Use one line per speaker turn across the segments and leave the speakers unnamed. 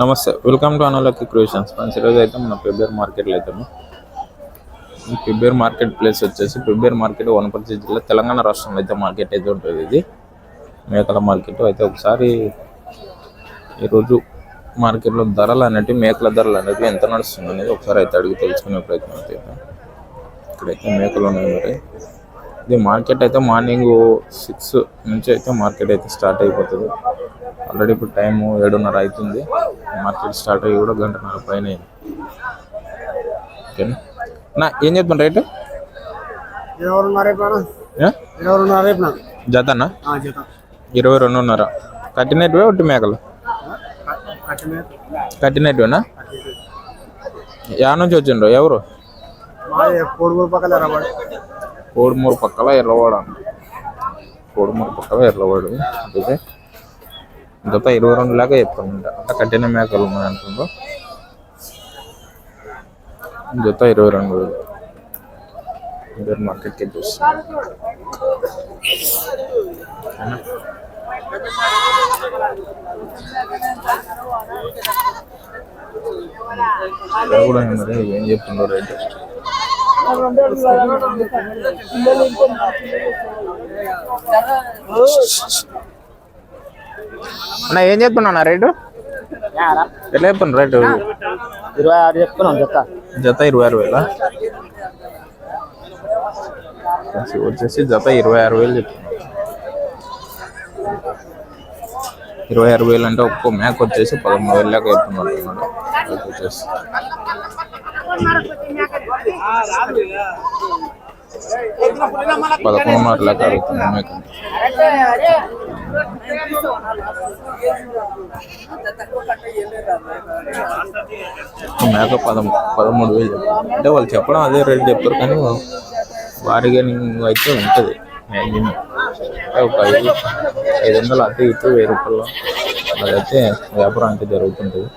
నమస్తే welcome to అనలకి creations friends ఈరోజు అయితే మన ఫిబ్రవరి మార్కెట్లో అయితే ఫిబ్రవరి మార్కెట్ ప్లేస్ వచ్చేసి పెబ్బేర్ మార్కెట్ వనపర్తి జిల్లా తెలంగాణ రాష్ట్రంలో అయితే మార్కెట్ అయితే ఉంటుంది ఇది. మేకల మార్కెట్ అయితే ఒకసారి ఈరోజు మార్కెట్లో ధరలు అనేటివి మేకల ధరలు అనేటివి ఎంత నడుస్తుంది అనేది ఒకసారి అయితే అడిగి తెలుసుకునే ప్రయత్నం అయితే ఇక్కడైతే మేకలు ఉన్నాయి మరి. ఇది మార్కెట్ అయితే మార్నింగ్ సిక్స్ నుంచి అయితే మార్కెట్ అయితే స్టార్ట్ అయిపోతుంది. ఆల్రెడీ ఇప్పుడు టైము ఏడున్నర అవుతుంది. మార్కెట్ స్టార్ట్ అయ్యి కూడా గంటన్నర పైన. ఓకేనా? నా ఏం చెప్తాను రేటు? జతనా?
జీతం.
ఇరవై రెండున్నర. కట్టినట్టువే ఒట్టి మేకలు?
కట్టిన
కట్టినట్టువేనా? యా నుంచి వచ్చిండ్రు? ఎవరు?
కోడుమూరు పక్కల ఎర్రబడి
కోడుమూరు పక్కల ఎర్రవాడ కోడుమూరు పక్కల ఎర్రవాడు. అయితే జత ఇరవై రెండు లాగా చెప్తానంట అంటే కట్టిన మేకలు ఉన్నాయి అంటుండ్రు జత ఇరవై రెండు వేలు ఇద్దరు మార్కెట్కి చూస్తాను ఇక్కడ కూడా మరి ఏం చెప్తుండ్రు రేటు అన్న ఏం చెప్తున్నా రేటు? ఎట్లా చెప్తున్నా రేటు?
ఇరవై ఆరు చెప్తున్నాం చెప్తా
జత ఇరవై ఆరు వేల? వచ్చేసి జత ఇరవై ఆరు వేలు చెప్తున్నా. ఇరవై ఆరు వేలు అంటే ఒక్కో మేక వచ్చేసి పదమూడు వేలు అన్నమాట. రేట్ వచ్చేసి. పదకొండు మాట లెక్క అడుగుతున్నాం మేక మేక పదమూ పదమూడు వేలు. అంటే వాళ్ళు చెప్పడం అదే రేట్ చెప్తారు కానీ బార్గెనింగ్ అయితే ఉంటుంది మ్యాక్సిమం ఒక ఐదు ఐదు వందలు అటు ఇటు వెయ్యి రూపాయలు. అదైతే వ్యాపారం అయితే జరుగుతుంటుంది.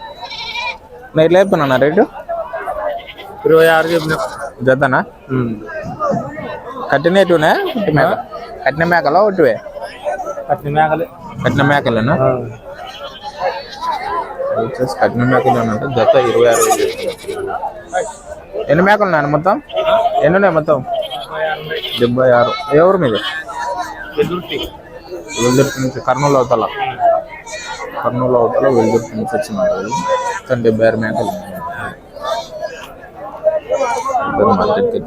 ఎట్లా చెప్తున్నా రేటు?
ఇరవై ఆరు చెప్పిన.
జతనా కట్టిన ఎటునే కట్టి మేక కట్టిన మేకలా? ఒట్టివే?
కట్టిన మేకలే
కట్టిన మేకలేనా వచ్చేసి కట్టిన మేకలు అంటే జత ఇరవై ఆరు వేలు. ఎన్ని మేకలు ఉన్నాయి మొత్తం? ఎన్ని ఉన్నాయి మొత్తం? డెబ్బై ఆరు. ఎవరు మీది? వెల్దుర్తి. నుంచి కర్నూలు అవతల. కర్నూలు అవతల వెల్దుర్తి నుంచి వచ్చినారు వీళ్ళు. మొత్తం డెబ్బై ఆరు మేకలు. ఉన్నాయి. మార్కెట్కి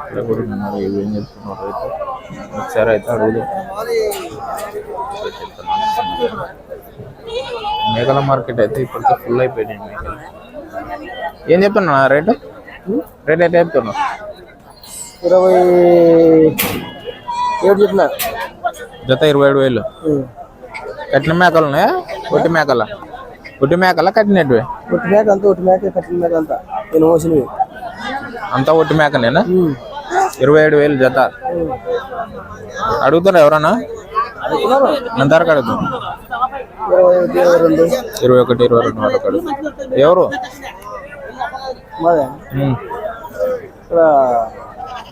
ఇక్కడ కూడా ఉన్నారు. ఏం చెప్తున్నారు అయితే ఒకసారి అయితే అడుగుదాం. మేకల మార్కెట్ అయితే ఇప్పటికే ఫుల్ అయిపోయినాయి మేకలు. ఏం చెప్తున్నా రేటు? రేట్ అయితే చెప్తున్నా
ఇరవై ఏడు చెప్పిన
జత ఇరవై ఏడు వేలు. కట్టిన మేకలు ఉన్నాయా? ఒట్టి మేకల? ఒట్టి మేకల కట్టినట్టువే?
ఒట్టి మేక అంతా ఒట్టి మేక కట్టిన మేక అంతా. నేను మోసినవి.
అంతా ఒట్టి మేకనేనా? ఇరవై ఏడు వేలు జత. అడుగుతారా ఎవరన్నా? ఎంత వరకు అడుగుతాం.
ఇరవై ఒకటి ఇరవై రెండు.
వరకు అడుగుతాం. ఎవరు?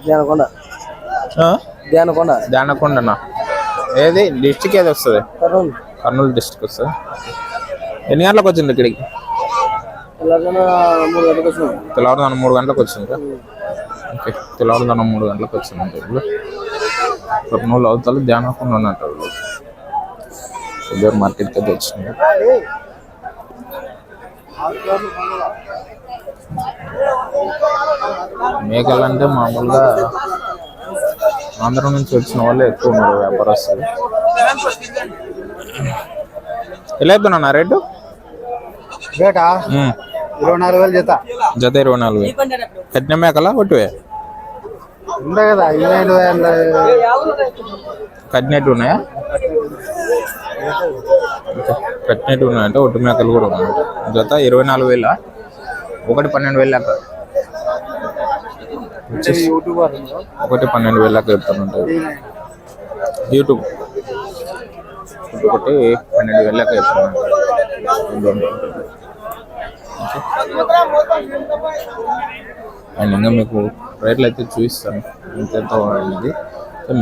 ధ్యానకొండ? ధ్యానకొండ.
జానకొండనా ఏది? డిస్టిక్ ఏది వస్తుంది?
కర్నూలు.
కర్నూలు డిస్టిక్ వస్తుంది? ఎన్ని గంటలకు వచ్చింది ఇక్కడికి? తెల్లవారుదానం మూడు గంటలకు వచ్చింది ఓకే తెల్లవారుదానం మూడు గంటలకు వచ్చింది అంటే ఇప్పుడు కర్నూలు అవతల ధ్యానకొండ ఉన్నట్టు. వాళ్ళు మార్కెట్కి అయితే వచ్చింది మేకలు అంటే మామూలుగా ఆంధ్ర నుంచి వచ్చిన వాళ్ళే ఎక్కువ ఉన్నారు వ్యాపారస్తులు. ఎలా అవుతున్నా రేటు? ఉమ్.
ఇరవై నాలుగు వేలు జత.
జత ఇరవై నాలుగు వేలు. కట్టిన మేకలా ఒట్టివే
ఉండే కదా ఇరవై ఐదు వేల
కట్టినట్టు ఉన్నాయా? కట్టినట్టు ఉన్నాయంటే ఒట్టి మేకలు కూడా ఉన్నాయి. జత ఇరవై నాలుగు వేల? ఒకటి పన్నెండు వేలు
యూట్యూబర్
ఒకటి పన్నెండు వేలు లెక్క చెప్తానంటారు యూట్యూబ్. ఒకటి పన్నెండు వేలు లెక్క చెప్తాను. అండ్ ఇంకా మీకు రేట్లు అయితే చూపిస్తాను. ఇంతెంత ఇది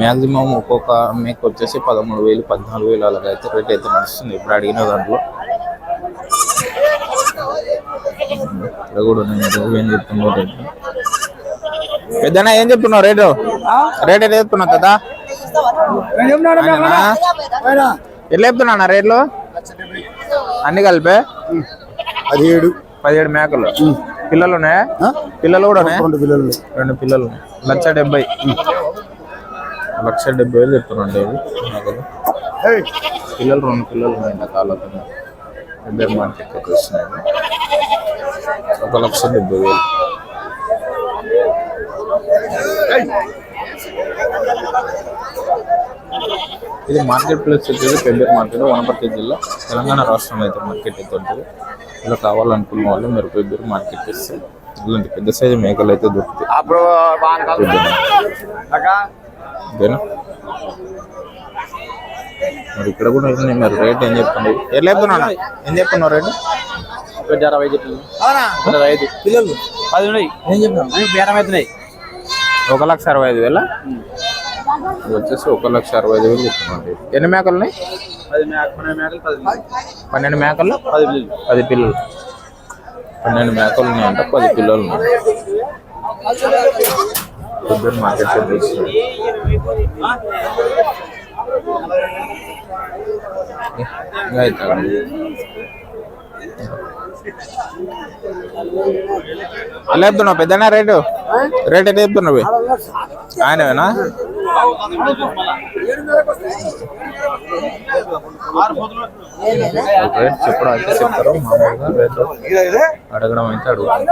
మ్యాక్సిమం ఒక్కొక్క మీకు వచ్చేసి పదమూడు వేలు పద్నాలుగు వేలు అలాగ అయితే రేట్ అయితే నడుస్తుంది. ఇప్పుడు అడిగిన దాంట్లో. ఇక్కడ కూడా నేను ఏం చెప్తున్నావు రేటు. పెద్దనా ఏం చెప్తున్నావు రేటు? రేట్ ఎట్లా చెప్తున్నావు కదా ఎట్లా చెప్తున్నా రేట్లు? అన్ని కలిపే?
పదిహేడు.
పదిహేడు మేకలు. పిల్లలు ఉన్నాయా? పిల్లలు కూడా ఉన్నాయా?
రెండు పిల్లలు.
రెండు పిల్లలు. లక్ష డెబ్బై. లక్ష డెబ్బై వేలు చెప్తున్నాండి మేకలు. పిల్లలు రెండు పిల్లలు ఉన్నాయి కాళ్ళతో. డెబ్బై మార్కెట్ వస్తున్నాయి ఒక లక్ష డెబ్బై వేలు. ఇది మార్కెట్ ప్లేస్ వచ్చేది పెబ్బేరు మార్కెట్ వనపర్తి జిల్లా. తెలంగాణ రాష్ట్రంలో అయితే మార్కెట్ అయితే ఉంటుంది ఇలా కావాలనుకున్న వాళ్ళు మీరు పెబ్బేరు మార్కెట్ ఇస్తే ఇలాంటి పెద్ద సైజు మేకలు అయితే దొరుకుతాయి. ఓకేనా మరి ఇక్కడ కూడా ఉన్నాయి మరి రేట్ ఏం చెప్తుంది ఎట్లా చెప్తున్నా ఏం చెప్తున్నావు రేటు?
అరవై ఐదు పిల్లలు? పది ఉన్నాయి. ఏం చెప్తున్నాను బేరం అవుతున్నాయి.
ఒక లక్ష అరవై ఐదు వేల? ఇది వచ్చేసి ఒక లక్ష అరవై ఐదు వేలు చెప్తున్నాండి ఎన్ని మేకలు ఉన్నాయి?
పన్నెండు మేకలు పది పిల్లలు.
పది పిల్లలు. పన్నెండు మేకలు ఉన్నాయంట పది పిల్లలు ఉన్నాయి. ఇద్దరు మార్కెట్ చేస్తున్నారు. ఎలా చెప్తున్నావు పెద్దనా రేటు? రేట్ ఎట్లా చెప్తున్నావు? ఆయనవేనా? రేట్ చెప్పడం అయితే చెప్తారు? మామూలుగా రేట్ అడగడం అయితే అడుగుతారు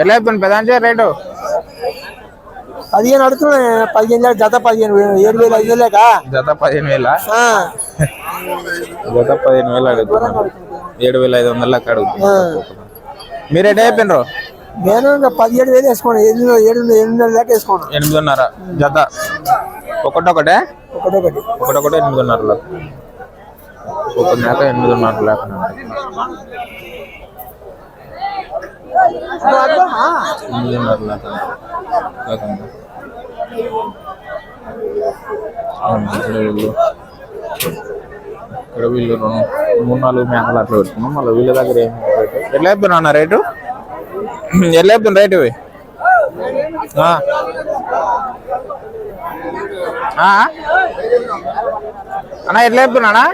ఎలా చెప్తుంది పెదాంచే రేటు?
పదిహేను అడుగుతున్నాయి. పదిహేను జత పదిహేను ఏడు వేలు ఐదు వేలేక
జత పదిహేను వేల? జత పదిహేను వేలు అడుగుతున్నారు ఏడు వేల ఐదు వందల లెక్క అడుగుతున్నారు మీరు ఎటు అయిపోయినరు?
నేను ఇంకా పదిహేడు వేలు వేసుకోండి. ఎనిమిది ఏడు ఎనిమిది దాకా వేసుకోండి.
ఎనిమిదిన్నర జత. ఒకటొకటే?
ఒకటొకటి.
ఒకటొకటి ఎనిమిదిన్నర ఒక మేక ఎనిమిదిన్నర లెక్క. ఎనిమిదిన్నర లేకండి ఇక్కడ వీళ్ళు మూడు నాలుగు మేకలు అట్లా పెట్టుకున్నాం. మళ్ళీ వీళ్ళ దగ్గర ఏం రేటు? ఎట్లా చెప్తున్నా అన్న రేటు? ఎట్లా చెప్తున్నా రేటు ఇవి ఆ. ఆ? అన్న ఎట్లా చెప్తున్నానా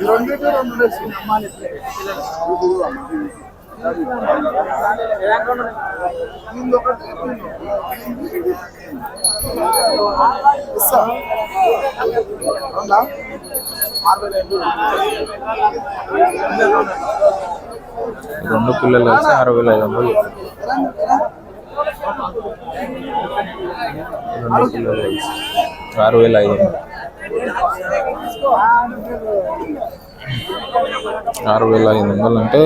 రెండు పిల్లలు కలిసి ఆరు వేల ఐదు వందలు రెండు పిల్లలు కలిసి ఆరు వేల ఐదు వందలు ఆరు వేల ఐదు వందలు అంటే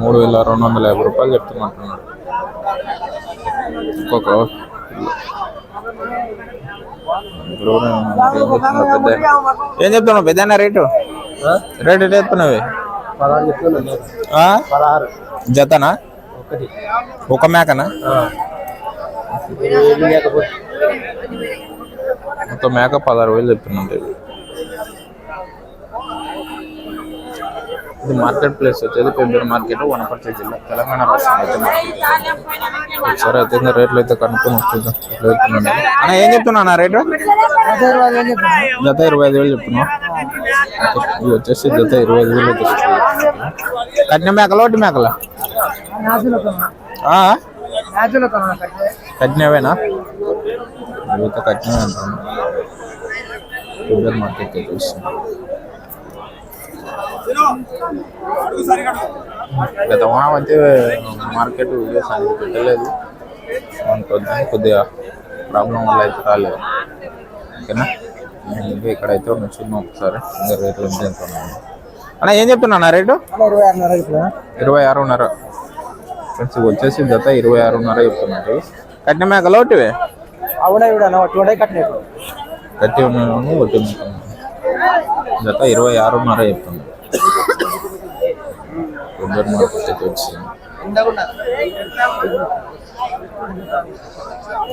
మూడు వేల రెండు వందల యాభై రూపాయలు చెప్తున్నట్టున్నాడు. ఒక్కొక్క ఏం చెప్తున్నావు పెద్ద రేటు? రేట్ ఎట్లా చెప్తున్నావు? జతనా?
ఒకటి.
ఒక మేకనా? ఒక మేక పదహారు వేలు చెప్తున్నాండి ఇది మార్కెట్ ప్లేస్ వచ్చేది పెబ్బేరు మార్కెట్ వనపర్తి జిల్లా తెలంగాణ రాష్ట్రం అయితే మార్కెట్ ఒకసారి అయితే ఇంకా రేట్లు అయితే కనుక్కొని వస్తుందా అన్న ఏం చెప్తున్నా అన్న రేటు? జత ఇరవై ఐదు వేలు చెప్తున్నా ఇది వచ్చేసి జత ఇరవై ఐదు వేలు. కట్న మేకల ఒకటి మేకల? కట్నవేనా ఇవైతే కట్నవే అంటాను మార్కెట్ అయితే గత వారం అయితే మార్కెట్ వీడియోస్ అనేది పెట్టలేదు. కొంచెం కొద్దిగా ప్రాబ్లం వల్ల అయితే రాలేదు. ఓకేనా? ఇంకా ఇక్కడైతే చిన్న ఒకసారి. రేట్లు ఎంత అన్న ఏం చెప్తున్నా రేటు?
ఇరవై ఆరున్నర ఇప్పుడు
ఇరవై ఆరున్నర. ఫ్రెండ్స్ వచ్చేసి జత ఇరవై ఆరున్నర చెప్తున్నారు కట్టిన మేకలు ఒకటివే కట్టి ఉన్నాను ఒకటి జత ఇరవై ఆరున్నర చెప్తుంది పెబ్బేర్ మార్కెట్ వచ్చింది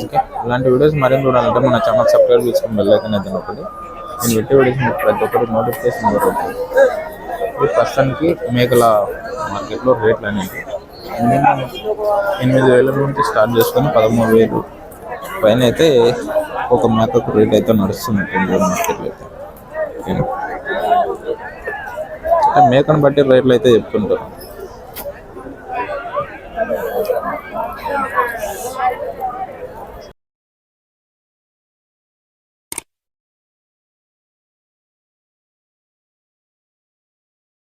ఓకే ఇలాంటి వీడియోస్ మరేం చూడాలంటే మన ఛానల్ సబ్స్క్రైబ్ చేసుకుని బెల్ ఐకన్ అయితే ఒకటి నేను పెట్టే వీడియోస్ మీకు ప్రతి ఒక్కరికి నోటిఫికేషన్ జరుగుతుంది ప్రస్తుతానికి మేకల మార్కెట్లో రేట్లు అనేవి. ఎనిమిది వేల నుంచి స్టార్ట్ చేసుకొని పదమూడు వేలు పైన అయితే ఒక మేకకు రేట్ అయితే నడుస్తుంది మార్కెట్లో అయితే. అంటే మేకను బట్టి రేట్లు అయితే చెప్తుంటారు.